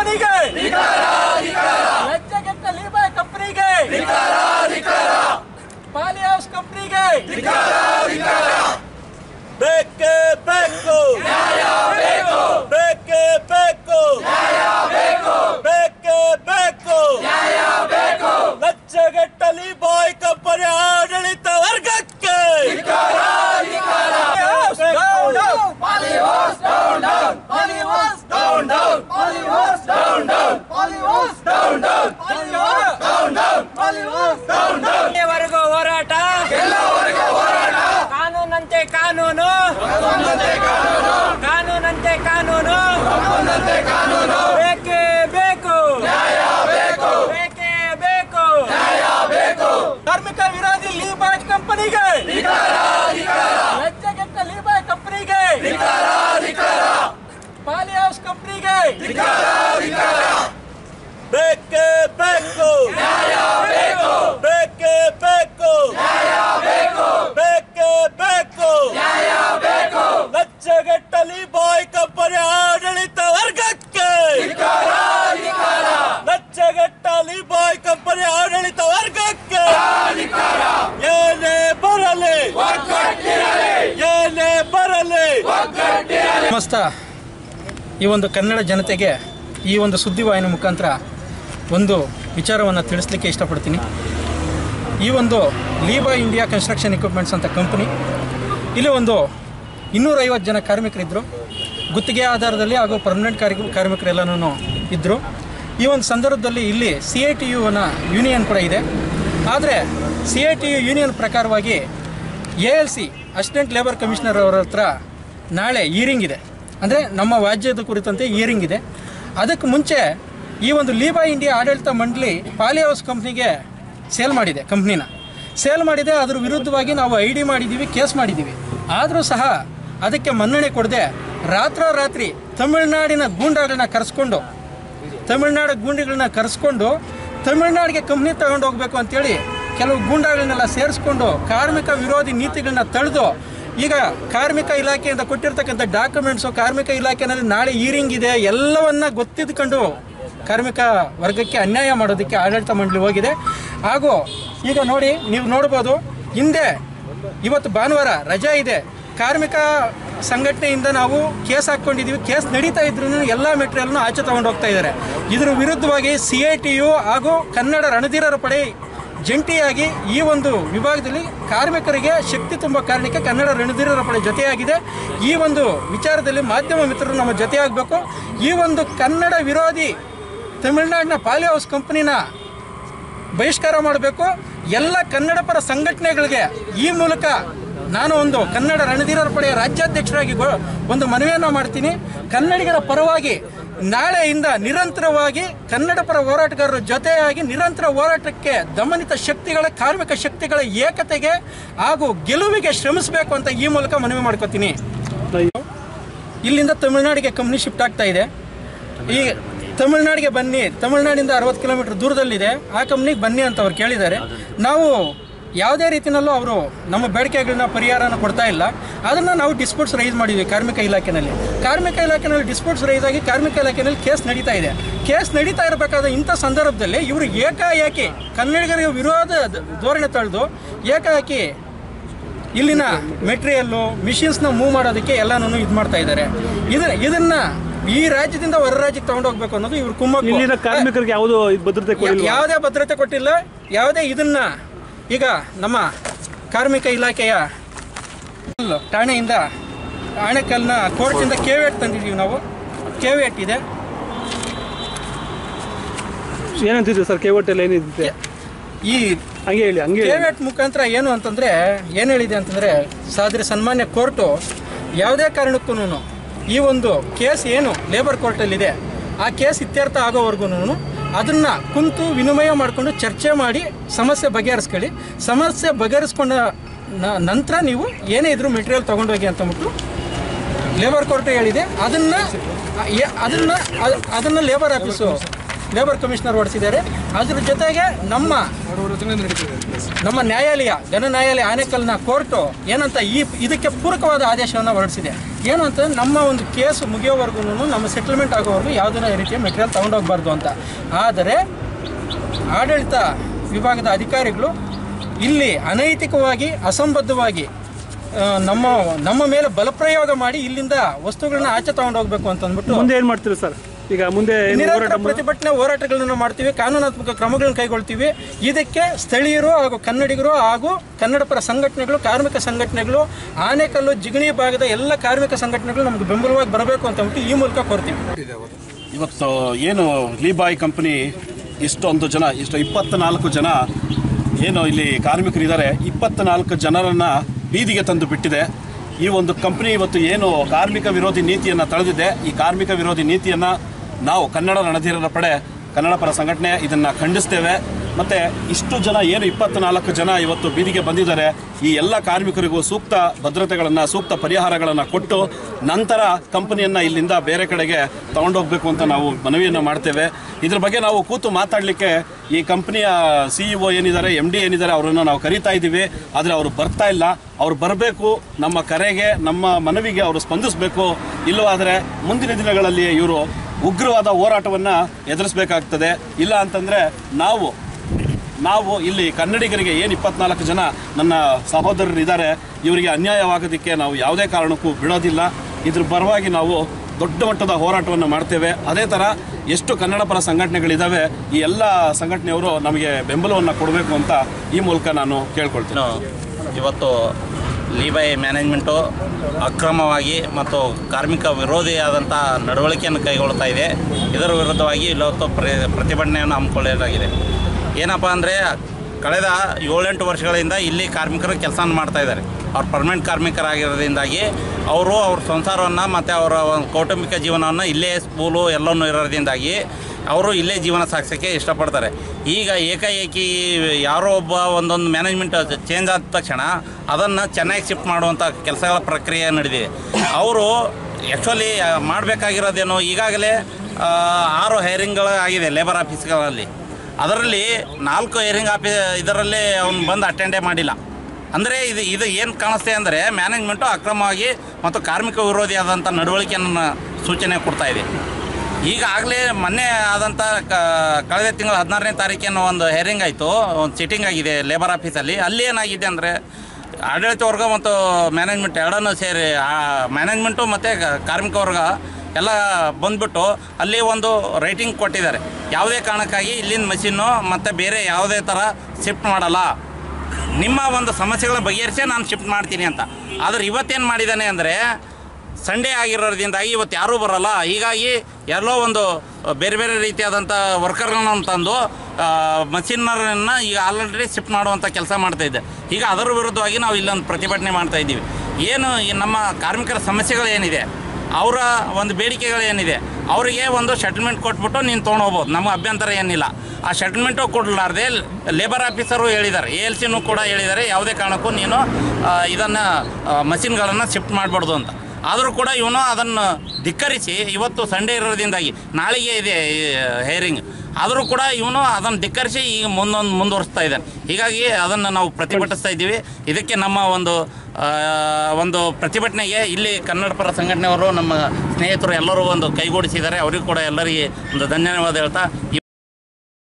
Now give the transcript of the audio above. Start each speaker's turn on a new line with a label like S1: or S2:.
S1: ಕಂಪನಿಗೆ ಲಜ್ಜೆಗೆಟ್ಟ ಲೀಬಾಯ್ ಕಂಪನಿಗೆ poly house ಕಂಪನಿಗೆ ಬೇಕೇ ಬೇಕು ಬೇಕೇ ಬೇಕು ಬೇಕೇ ಬೇಕು ಲಜ್ಜೆಗೆಟ್ಟಲಿ ಬಾಯ್ ಕಂಪನಿ ಆಡಳಿತ ವರ್ಗಕ್ಕೆ
S2: ಎಲ್ಲಿವರೆಗೂ ಹೋರಾಟ ಕಾನೂನಂತೆ ಕಾನೂನು ಕಾನೂನಂತೆ ಕಾನೂನು ಬೇಕೇ ಬೇಕು ಬೇಕೇ ಬೇಕು
S1: ಕಾರ್ಮಿಕ ವಿರೋಧಿ ಲೀಬಾಯ್ ಕಂಪನಿಗೆ ಲಜ್ಜೆಗೆಟ್ಟ ಲೀಬಾಯ್ ಕಂಪನಿಗೆ ಪಾಲಿ ಹೌಸ್ ಕಂಪನಿಗೆ ಬೇಕೇ ಬೇಕು ಬೇಕೇ ಬೇಕು ಬೇಕೇ ಬೇಕು ಲಜ್ಜೆಗೆಟ್ಟಲಿ ಬಾಯ್ ಕಂಪನಿ ಆಡಳಿತ ವರ್ಗಕ್ಕೆ ಲಜ್ಜೆಗೆಟ್ಟಲಿ ಬಾಯ್ ಕಂಪನಿ ಆಡಳಿತ ವರ್ಗಕ್ಕೆ ಏನೇ ಬರಲಿ ಏನೇ ಬರಲಿ
S3: ಸಮಸ್ತ ಈ ಒಂದು ಕನ್ನಡ ಜನತೆಗೆ ಈ ಒಂದು ಸುದ್ದಿವಾಹಿನಿ ಮುಖಾಂತರ ಒಂದು ವಿಚಾರವನ್ನು ತಿಳಿಸ್ಲಿಕ್ಕೆ ಇಷ್ಟಪಡ್ತೀನಿ. ಈ ಒಂದು ಲೀಬಾ ಇಂಡಿಯಾ ಕನ್ಸ್ಟ್ರಕ್ಷನ್ ಇಕ್ವಿಪ್ಮೆಂಟ್ಸ್ ಅಂತ ಕಂಪ್ನಿ ಇಲ್ಲಿ ಒಂದು ಇನ್ನೂರೈವತ್ತು ಜನ ಕಾರ್ಮಿಕರಿದ್ದರು ಗುತ್ತಿಗೆ ಆಧಾರದಲ್ಲಿ ಹಾಗೂ ಪರ್ಮನೆಂಟ್ ಕಾರ್ಯ ಕಾರ್ಮಿಕರೆಲ್ಲನೂ ಇದ್ದರು ಈ ಒಂದು ಸಂದರ್ಭದಲ್ಲಿ ಇಲ್ಲಿ ಸಿ ಐ ಟಿ ಯುನ ಯೂನಿಯನ್ ಕೂಡ ಇದೆ. ಆದರೆ C I T U union ಪ್ರಕಾರವಾಗಿ A L C assistant labour commissioner ಅವರ ಹತ್ರ ನಾಳೆ ಇಯರಿಂಗ್ ಇದೆ. ಅಂದರೆ ನಮ್ಮ ರಾಜ್ಯದ ಕುರಿತಂತೆ ಇಯರಿಂಗ್ ಇದೆ. ಅದಕ್ಕೆ ಮುಂಚೆ ಈ ಒಂದು ಲೀಬಾ ಇಂಡಿಯಾ ಆಡಳಿತ ಮಂಡಳಿ ಪಾಲಿ ಹೌಸ್ ಕಂಪ್ನಿಗೆ ಸೇಲ್ ಮಾಡಿದೆ ಕಂಪ್ನಿನ ಸೇಲ್ ಮಾಡಿದೆ, ಅದ್ರ ವಿರುದ್ಧವಾಗಿ ನಾವು ಐ ಡಿ ಮಾಡಿದ್ದೀವಿ ಕೇಸ್ ಮಾಡಿದ್ದೀವಿ ಆದರೂ ಸಹ ಅದಕ್ಕೆ ಮನ್ನಣೆ ಕೊಡದೆ ರಾತ್ರೋರಾತ್ರಿ ತಮಿಳುನಾಡಿನ ಗೂಂಡಾಗಳನ್ನ ಕರೆಸ್ಕೊಂಡು, ತಮಿಳುನಾಡು ಗೂಂಡಿಗಳನ್ನ ಕರೆಸ್ಕೊಂಡು ತಮಿಳುನಾಡಿಗೆ ಕಂಪ್ನಿ ತಗೊಂಡು ಹೋಗ್ಬೇಕು ಅಂತೇಳಿ ಕೆಲವು ಗೂಂಡಾಗಳನ್ನೆಲ್ಲ ಸೇರಿಸ್ಕೊಂಡು ಕಾರ್ಮಿಕ ವಿರೋಧಿ ನೀತಿಗಳನ್ನ ತಳೆದು ಈಗ ಕಾರ್ಮಿಕ ಇಲಾಖೆಯಿಂದ ಕೊಟ್ಟಿರ್ತಕ್ಕಂಥ ಡಾಕ್ಯುಮೆಂಟ್ಸು ಕಾರ್ಮಿಕ ಇಲಾಖೆನಲ್ಲಿ ನಾಳೆ ಈರಿಂಗ್ ಇದೆ. ಎಲ್ಲವನ್ನ ಗೊತ್ತಿದ್ಕೊಂಡು ಕಾರ್ಮಿಕ ವರ್ಗಕ್ಕೆ ಅನ್ಯಾಯ ಮಾಡೋದಕ್ಕೆ ಆಡಳಿತ ಮಂಡಳಿ ಹೋಗಿದೆ. ಹಾಗೂ ಈಗ ನೋಡಿ, ನೀವು ನೋಡ್ಬೋದು, ಹಿಂದೆ ಇವತ್ತು ಭಾನುವಾರ ರಜಾ ಇದೆ. ಕಾರ್ಮಿಕ ಸಂಘಟನೆಯಿಂದ ನಾವು ಕೇಸ್ ಹಾಕ್ಕೊಂಡಿದ್ದೀವಿ ಕೇಸ್ ನಡೀತಾ ಇದ್ರೂ ಎಲ್ಲ ಮೆಟೀರಿಯಲ್ನು ಆಚೆ ತಗೊಂಡು ಹೋಗ್ತಾ ಇದ್ದಾರೆ. ಇದರ ವಿರುದ್ಧವಾಗಿ ಸಿ ಐ ಟಿ ಹಾಗೂ ಕನ್ನಡ ರಣಧೀರರ ಪಡೆ ಜಂಟಿಯಾಗಿ ಈ ಒಂದು ವಿಭಾಗದಲ್ಲಿ ಕಾರ್ಮಿಕರಿಗೆ ಶಕ್ತಿ ತುಂಬ ಕಾರಣಕ್ಕೆ ಕನ್ನಡ ರಣಧೀರರ ಪಡೆ ಜೊತೆಯಾಗಿದೆ. ಈ ಒಂದು ವಿಚಾರದಲ್ಲಿ ಮಾಧ್ಯಮ ಮಿತ್ರರು ನಮ್ಮ ಜೊತೆಯಾಗಬೇಕು. ಈ ಒಂದು ಕನ್ನಡ ವಿರೋಧಿ ತಮಿಳುನಾಡಿನ ಪಾಲಿ ಹೌಸ್ ಕಂಪನಿನ ಬಹಿಷ್ಕಾರ ಮಾಡಬೇಕು. ಎಲ್ಲ ಕನ್ನಡ ಪರ ಸಂಘಟನೆಗಳಿಗೆ ಈ ಮೂಲಕ ನಾನು ಒಂದು ಕನ್ನಡ ರಣಧೀರರ ಪಡೆಯ ರಾಜ್ಯಾಧ್ಯಕ್ಷರಾಗಿ ಒಂದು ಮನವಿಯನ್ನು ಮಾಡ್ತೀನಿ. ಕನ್ನಡಿಗರ ಪರವಾಗಿ ನಾಳೆಯಿಂದ ನಿರಂತರವಾಗಿ ಕನ್ನಡ ಪರ ಹೋರಾಟಗಾರರ ಜೊತೆಯಾಗಿ ನಿರಂತರ ಹೋರಾಟಕ್ಕೆ ದಮನಿತ ಶಕ್ತಿಗಳ, ಕಾರ್ಮಿಕ ಶಕ್ತಿಗಳ ಏಕತೆಗೆ ಹಾಗೂ ಗೆಲುವಿಗೆ ಶ್ರಮಿಸಬೇಕು ಅಂತ ಈ ಮೂಲಕ ಮನವಿ ಮಾಡ್ಕೋತೀನಿ. ಇಲ್ಲಿಂದ ತಮಿಳುನಾಡಿಗೆ ಕಂಪ್ನಿ ಶಿಫ್ಟ್ ಆಗ್ತಾ ಇದೆ. ಈ ತಮಿಳುನಾಡಿಗೆ ಬನ್ನಿ. ತಮಿಳುನಾಡಿಂದ ಅರವತ್ತು ಕಿಲೋಮೀಟರ್ ದೂರದಲ್ಲಿದೆ. ಆ ಕಂಪ್ನಿಗೆ ಬನ್ನಿ ಅಂತ ಅವ್ರು ಕೇಳಿದ್ದಾರೆ. ನಾವು ಯಾವುದೇ ರೀತಿಯಲ್ಲೂ ಅವರು ನಮ್ಮ ಬೇಡಿಕೆಗಳನ್ನ, ಪರಿಹಾರನ ಕೊಡ್ತಾ ಇಲ್ಲ. ಅದನ್ನು ನಾವು ಡಿಸ್ಪ್ಯೂಟ್ಸ್ ರೈಸ್ ಮಾಡಿದ್ವಿ ಕಾರ್ಮಿಕ ಇಲಾಖೆಯಲ್ಲಿ ಕಾರ್ಮಿಕ ಇಲಾಖೆಯಲ್ಲಿ ಡಿಸ್ಪ್ಯೂಟ್ಸ್ ರೈಸ್ ಆಗಿ ಕಾರ್ಮಿಕ ಇಲಾಖೆಯಲ್ಲಿ ಕೇಸ್ ನಡೀತಾ ಇದೆ. ಕೇಸ್ ನಡೀತಾ ಇರಬೇಕಾದ ಇಂಥ ಸಂದರ್ಭದಲ್ಲಿ ಇವರು ಏಕಾಏಕಿ ಕನ್ನಡಿಗರಿಗೆ ವಿರೋಧ ಧೋರಣೆ ತಳೆದು ಏಕಾಏಕಿ ಇಲ್ಲಿನ ಮೆಟೀರಿಯಲ್ಲು ಮಿಷಿನ್ಸ್ನ ಮೂವ್ ಮಾಡೋದಕ್ಕೆ ಎಲ್ಲನೂ ಇದು ಮಾಡ್ತಾ ಇದ್ದಾರೆ. ಇದ ಇದನ್ನು ಈ ರಾಜ್ಯದಿಂದ ಹೊರ ರಾಜ್ಯಕ್ಕೆ ತಗೊಂಡೋಗ್ಬೇಕು ಅನ್ನೋದು ಇವರು ಕುಮ್ಮಕ್ಕು.
S4: ಇಲ್ಲಿನ ಕಾರ್ಮಿಕರಿಗೆ ಯಾವುದು ಭದ್ರತೆ
S3: ಯಾವುದೇ ಭದ್ರತೆ ಕೊಟ್ಟಿಲ್ಲ. ಯಾವುದೇ ಇದನ್ನ ಈಗ ನಮ್ಮ ಕಾರ್ಮಿಕ ಇಲಾಖೆಯ ಠಾಣೆಯಿಂದ ಆಣೆಕಲ್ನ ಕೋರ್ಟಿಂದ ಕೆವೆಟ್ ತಂದಿದ್ದೀವಿ ನಾವು. ಕೆವೆಟ್ ಇದೆ.
S4: ಏನಂತಿದ್ರು ಸರ್? ಕೇವಟ್ ಎಲ್ಲ ಏನಿದೆ?
S3: ಈ
S4: ಹಂಗೆ ಹೇಳಿ ಹಂಗೆ
S3: ಕೆವೆಟ್ ಮುಖಾಂತರ ಏನು ಅಂತಂದ್ರೆ ಏನು ಹೇಳಿದೆ ಅಂತಂದ್ರೆ ಸಾದ್ರೆ ಸನ್ಮಾನ್ಯ ಕೋರ್ಟು ಯಾವುದೇ ಕಾರಣಕ್ಕೂ ಈ ಒಂದು ಕೇಸ್ ಏನು ಲೇಬರ್ ಕೋರ್ಟಲ್ಲಿದೆ ಆ ಕೇಸ್ ಇತ್ಯರ್ಥ ಆಗೋವರೆಗೂ ಅದನ್ನ ಕುಂತು ವಿನಿಮಯ ಮಾಡಿಕೊಂಡು ಚರ್ಚೆ ಮಾಡಿ ಸಮಸ್ಯೆ ಬಗೆಹರಿಸ್ಕೊಳ್ಳಿ. ಸಮಸ್ಯೆ ಬಗೆಹರಿಸ್ಕೊಂಡ ನಂತರ ನೀವು ಏನೇ ಇದ್ರೂ ಮೆಟೀರಿಯಲ್ ತಗೊಂಡೋಗಿ ಅಂತಂದ್ಬಿಟ್ಟು ಲೇಬರ್ ಕೋರ್ಟ್ ಹೇಳಿದೆ. ಅದನ್ನ ಅದನ್ನ ಅದ್- ಅದನ್ನ ಲೇಬರ್ ಆಫೀಸು ಲೇಬರ್ ಕಮಿಷನರ್ ಹೊಡೆಸಿದ್ದಾರೆ. ಅದ್ರ ಜೊತೆಗೆ ನಮ್ಮ ನಮ್ಮ ನ್ಯಾಯಾಲಯ, ಜನ ನ್ಯಾಯಾಲಯ ಆನೇಕಲ್ನ ಕೋರ್ಟು ಏನಂತ ಈ, ಇದಕ್ಕೆ ಪೂರಕವಾದ ಆದೇಶವನ್ನು ಹೊರಡಿಸಿದೆ. ಏನಂತ ನಮ್ಮ ಒಂದು ಕೇಸ್ ಮುಗಿಯೋವರೆಗೂ ನಮ್ಮ ಸೆಟಲ್ಮೆಂಟ್ ಆಗೋವರೆಗೂ ಯಾವುದೇ ರೀತಿಯ ಮೆಟೀರಿಯಲ್ ತಗೊಂಡೋಗ್ಬಾರ್ದು ಅಂತ. ಆದರೆ, ಆಡಳಿತ ವಿಭಾಗದ ಅಧಿಕಾರಿಗಳು ಇಲ್ಲಿ ಅನೈತಿಕವಾಗಿ ಅಸಂಬದ್ಧವಾಗಿ ನಮ್ಮ ನಮ್ಮ ಮೇಲೆ ಬಲಪ್ರಯೋಗ ಮಾಡಿ ಇಲ್ಲಿಂದ ವಸ್ತುಗಳನ್ನ ಆಚೆ ತಗೊಂಡೋಗ್ಬೇಕು ಅಂತ ಅಂದ್ಬಿಟ್ಟು
S4: ಮುಂದೆ ಏನ್ ಮಾಡ್ತೀರಿ ಸರ್? ಈಗ ಮುಂದೆ
S3: ಪ್ರತಿಭಟನೆ ಹೋರಾಟಗಳನ್ನು ಮಾಡ್ತೀವಿ ಕಾನೂನಾತ್ಮಕ ಕ್ರಮಗಳನ್ನು ಕೈಗೊಳ್ತೀವಿ. ಇದಕ್ಕೆ ಸ್ಥಳೀಯರು ಹಾಗೂ ಕನ್ನಡಿಗರು ಹಾಗೂ ಕನ್ನಡ ಪರ ಸಂಘಟನೆಗಳು ಕಾರ್ಮಿಕ ಸಂಘಟನೆಗಳು ಆನೆಕಲ್ಲು ಜಿಗಣಿ ಭಾಗದ ಎಲ್ಲ ಕಾರ್ಮಿಕ ಸಂಘಟನೆಗಳು ನಮ್ಗೆ ಬೆಂಬಲವಾಗಿ ಬರಬೇಕು ಅಂತ ಅಂದ್ಬಿಟ್ಟು ಈ ಮೂಲಕ ಕೋರ್ತೀವಿ.
S1: ಇವತ್ತು ಏನು ಲೀಬಾಯ್ ಕಂಪನಿ ಇಷ್ಟೊಂದು ಜನ ಇಷ್ಟು ಇಪ್ಪತ್ನಾಲ್ಕು ಜನ ಏನು ಇಲ್ಲಿ ಕಾರ್ಮಿಕರಿದ್ದಾರೆ. ಇಪ್ಪತ್ನಾಲ್ಕು ಜನರನ್ನು ಬೀದಿಗೆ ತಂದು ಬಿಟ್ಟಿದೆ. ಈ ಒಂದು ಕಂಪ್ನಿ ಇವತ್ತು ಏನು ಕಾರ್ಮಿಕ ವಿರೋಧಿ ನೀತಿಯನ್ನು ತಳೆದಿದೆ. ಈ ಕಾರ್ಮಿಕ ವಿರೋಧಿ ನೀತಿಯನ್ನು ನಾವು ಕನ್ನಡ ರಣಧೀರರ ಪಡೆ ಕನ್ನಡ ಪರ ಸಂಘಟನೆ ಇದನ್ನು ಖಂಡಿಸ್ತೇವೆ. ಮತ್ತು ಇಷ್ಟು ಜನ, ಏನು ಇಪ್ಪತ್ನಾಲ್ಕು ಜನ ಇವತ್ತು ಬೀದಿಗೆ ಬಂದಿದ್ದಾರೆ, ಈ ಎಲ್ಲ ಕಾರ್ಮಿಕರಿಗೂ ಸೂಕ್ತ ಭದ್ರತೆಗಳನ್ನು, ಸೂಕ್ತ ಪರಿಹಾರಗಳನ್ನು ಕೊಟ್ಟು ನಂತರ ಕಂಪನಿಯನ್ನು ಇಲ್ಲಿಂದ ಬೇರೆ ಕಡೆಗೆ ತಗೊಂಡೋಗ್ಬೇಕು ಅಂತ ನಾವು ಮನವಿಯನ್ನು ಮಾಡ್ತೇವೆ. ಇದ್ರ ಬಗ್ಗೆ ನಾವು ಕೂತು ಮಾತಾಡಲಿಕ್ಕೆ ಈ ಕಂಪನಿಯ ಸಿ ಇ ಒ ಏನಿದ್ದಾರೆ ಎಂ ಡಿ ಏನಿದ್ದಾರೆ, ಅವರನ್ನು ನಾವು ಕರೀತಾ ಇದ್ದೀವಿ. ಆದರೆ ಅವರು ಬರ್ತಾ ಇಲ್ಲ. ಅವ್ರು ಬರಬೇಕು, ನಮ್ಮ ಕರೆಗೆ, ನಮ್ಮ ಮನವಿಗೆ ಅವರು ಸ್ಪಂದಿಸಬೇಕು. ಇಲ್ಲವಾದರೆ ಮುಂದಿನ ದಿನಗಳಲ್ಲಿ ಇವರು ಉಗ್ರವಾದ ಹೋರಾಟವನ್ನು ಎದುರಿಸಬೇಕಾಗ್ತದೆ. ಇಲ್ಲ ಅಂತಂದರೆ ನಾವು ನಾವು ಇಲ್ಲಿ ಕನ್ನಡಿಗರಿಗೆ ಏನು ಇಪ್ಪತ್ನಾಲ್ಕು ಜನ ನನ್ನ ಸಹೋದರರಿದ್ದಾರೆ, ಇವರಿಗೆ ಅನ್ಯಾಯವಾಗೋದಕ್ಕೆ ನಾವು ಯಾವುದೇ ಕಾರಣಕ್ಕೂ ಬಿಡೋದಿಲ್ಲ. ಇದ್ರ ಪರವಾಗಿ ನಾವು ದೊಡ್ಡ ಮಟ್ಟದ ಹೋರಾಟವನ್ನು ಮಾಡ್ತೇವೆ. ಅದೇ ಥರ ಎಷ್ಟು ಕನ್ನಡ ಪರ ಸಂಘಟನೆಗಳಿದ್ದಾವೆ ಈ ಎಲ್ಲ ಸಂಘಟನೆಯವರು ನಮಗೆ ಬೆಂಬಲವನ್ನು ಕೊಡಬೇಕು ಅಂತ ಈ ಮೂಲಕ ನಾನು ಕೇಳ್ಕೊಳ್ತೀನಿ.
S5: ಇವತ್ತು ಲಿಬೈ ಮ್ಯಾನೇಜ್ಮೆಂಟು ಅಕ್ರಮವಾಗಿ ಮತ್ತು ಕಾರ್ಮಿಕ ವಿರೋಧಿಯಾದಂಥ ನಡವಳಿಕೆಯನ್ನು ಕೈಗೊಳ್ತಾ ಇದೆ. ಇದರ ವಿರುದ್ಧವಾಗಿ ಇವತ್ತು ಪ್ರ ಪ್ರತಿಭಟನೆಯನ್ನು ಹಮ್ಮಿಕೊಳ್ಳಲಾಗಿದೆ. ಏನಪ್ಪ ಅಂದರೆ ಕಳೆದ ಏಳೆಂಟು ವರ್ಷಗಳಿಂದ ಇಲ್ಲಿ ಕಾರ್ಮಿಕರು ಕೆಲಸ ಮಾಡ್ತಾ ಇದ್ದಾರೆ. ಅವ್ರು ಪರ್ಮನೆಂಟ್ ಕಾರ್ಮಿಕರಾಗಿರೋದ್ರಿಂದಾಗಿ ಅವರು ಅವ್ರ ಸಂಸಾರವನ್ನು ಮತ್ತು ಅವರ ಒಂದು ಕೌಟುಂಬಿಕ ಜೀವನವನ್ನು ಇಲ್ಲೇ ಸ್ಕೂಲು ಎಲ್ಲವೂ ಇರೋದ್ರಿಂದಾಗಿ ಅವರು ಇಲ್ಲೇ ಜೀವನ ಸಾಗಿಸೋಕ್ಕೆ ಇಷ್ಟಪಡ್ತಾರೆ. ಈಗ ಏಕಾಏಕಿ ಯಾರೋ ಒಬ್ಬ ಒಂದೊಂದು ಮ್ಯಾನೇಜ್ಮೆಂಟ್ ಚೇಂಜ್ ಆದ ತಕ್ಷಣ ಅದನ್ನು ಚೆನ್ನಾಗಿ ಶಿಫ್ಟ್ ಮಾಡುವಂಥ ಕೆಲಸಗಳ ಪ್ರಕ್ರಿಯೆ ನಡೆದಿದೆ ಅವರು ಆ್ಯಕ್ಚುಲಿ ಮಾಡಬೇಕಾಗಿರೋದೇನು ಈಗಾಗಲೇ ಆರು ಹೈರಿಂಗ್ಗಳಾಗಿದೆ ಲೇಬರ್ ಆಫೀಸ್ಗಳಲ್ಲಿ ಅದರಲ್ಲಿ ನಾಲ್ಕು ಏರಿಂಗ್ ಆಫೀ ಇದರಲ್ಲಿ ಅವನು ಬಂದು ಅಟೆಂಡೇ ಮಾಡಿಲ್ಲ. ಅಂದರೆ ಇದು ಇದು ಏನು ಕಾಣಿಸ್ತೆ ಅಂದರೆ ಮ್ಯಾನೇಜ್ಮೆಂಟು ಅಕ್ರಮವಾಗಿ ಮತ್ತು ಕಾರ್ಮಿಕ ವಿರೋಧಿ ಆದಂಥ ನಡವಳಿಕೆಯನ್ನು ಸೂಚನೆ ಕೊಡ್ತಾ ಇದೆ. ಈಗಾಗಲೇ ಮೊನ್ನೆ ಆದಂಥ ಕ, ಕಳೆದ ತಿಂಗಳು ಹದಿನಾರನೇ ತಾರೀಕಿನ ಒಂದು ಹೇರಿಂಗ್ ಆಯಿತು, ಒಂದು ಸಿಟ್ಟಿಂಗ್ ಆಗಿದೆ ಲೇಬರ್ ಆಫೀಸಲ್ಲಿ ಅಲ್ಲಿ. ಏನಾಗಿದೆ ಅಂದರೆ ಆಡಳಿತ ವರ್ಗ ಮತ್ತು ಮ್ಯಾನೇಜ್ಮೆಂಟ್ ಎರಡನ್ನೂ ಸೇರಿ, ಆ ಮ್ಯಾನೇಜ್ಮೆಂಟು ಮತ್ತು ಕಾರ್ಮಿಕ ವರ್ಗ ಎಲ್ಲ ಬಂದ್ಬಿಟ್ಟು ಅಲ್ಲಿ ಒಂದು ರೈಟಿಂಗ್ ಕೊಟ್ಟಿದ್ದಾರೆ. ಯಾವುದೇ ಕಾರಣಕ್ಕಾಗಿ ಇಲ್ಲಿನ ಮಷಿನ್ನು ಮತ್ತು ಬೇರೆ ಯಾವುದೇ ಥರ ಶಿಫ್ಟ್ ಮಾಡಲ್ಲ. ನಿಮ್ಮ ಒಂದು ಸಮಸ್ಯೆಗಳನ್ನ ಬಗೆಹರಿಸೇ ನಾನು ಶಿಫ್ಟ್ ಮಾಡ್ತೀನಿ ಅಂತ. ಆದರೆ ಇವತ್ತೇನು ಮಾಡಿದ್ದಾನೆ ಅಂದರೆ ಸಂಡೇ ಆಗಿರೋದ್ರಿಂದಾಗಿ ಇವತ್ತು ಯಾರೂ ಬರೋಲ್ಲ. ಹೀಗಾಗಿ ಎಲ್ಲೋ ಒಂದು ಬೇರೆ ಬೇರೆ ರೀತಿಯಾದಂಥ ವರ್ಕರ್ಗಳನ್ನ ತಂದು ಮಷಿನರನ್ನು ಈಗ ಆಲ್ರೆಡಿ ಶಿಫ್ಟ್ ಮಾಡುವಂಥ ಕೆಲಸ ಮಾಡ್ತಾ ಇದ್ದೆ. ಈಗ ಅದರ ವಿರುದ್ಧವಾಗಿ ನಾವು ಇಲ್ಲೊಂದು ಪ್ರತಿಭಟನೆ ಮಾಡ್ತಾ ಇದ್ದೀವಿ. ಏನು ನಮ್ಮ ಕಾರ್ಮಿಕರ ಸಮಸ್ಯೆಗಳು ಏನಿದೆ ಅವರ ಒಂದು ಬೇಡಿಕೆಗಳು ಏನಿದೆ, ಅವರಿಗೆ ಒಂದು ಸೆಟಲ್ಮೆಂಟ್ ಕೊಟ್ಬಿಟ್ಟು ನೀನು ತೊಗೊಂಡೋಗ್ಬೋದು. ನಮ್ಮ ಅಭ್ಯಂತರ ಏನಿಲ್ಲ. ಆ ಸೆಟಲ್ಮೆಂಟು ಕೊಡಲಾರ್ದೆ ಲೇಬರ್ ಆಫೀಸರು ಹೇಳಿದ್ದಾರೆ ಎ ಎಲ್ ಸಿನೂ ಕೂಡ ಹೇಳಿದ್ದಾರೆ ಯಾವುದೇ ಕಾರಣಕ್ಕೂ ನೀನು ಇದನ್ನು ಮಷಿನ್ಗಳನ್ನು ಶಿಫ್ಟ್ ಮಾಡಬಾರ್ದು ಅಂತ. ಆದರೂ ಕೂಡ ಇವನು ಅದನ್ನು ಧಿಕ್ಕರಿಸಿ ಇವತ್ತು ಸಂಡೇ ಇರೋದ್ರಿಂದಾಗಿ, ನಾಳೆಗೆ ಇದೆ ಹೇರಿಂಗ್ ಆದರೂ ಕೂಡ ಇವನು ಅದನ್ನು ಧಿಕ್ಕರಿಸಿ ಈಗ ಮುಂದೊಂದು ಮುಂದುವರಿಸ್ತಾ ಇದ್ದಾನೆ. ಹೀಗಾಗಿ ಅದನ್ನು ನಾವು ಪ್ರತಿಭಟಿಸ್ತಾ ಇದ್ದೀವಿ. ಇದಕ್ಕೆ ನಮ್ಮ ಒಂದು ಒಂದು ಪ್ರತಿಭಟನೆಗೆ ಇಲ್ಲಿ ಕನ್ನಡ ಪರ ಸಂಘಟನೆಯವರು ನಮ್ಮ ಸ್ನೇಹಿತರು ಎಲ್ಲರೂ ಒಂದು ಕೈಗೂಡಿಸಿದ್ದಾರೆ. ಅವರಿಗೂ ಕೂಡ ಎಲ್ಲರಿಗೆ ಒಂದು ಧನ್ಯವಾದ ಹೇಳ್ತಾ ಈ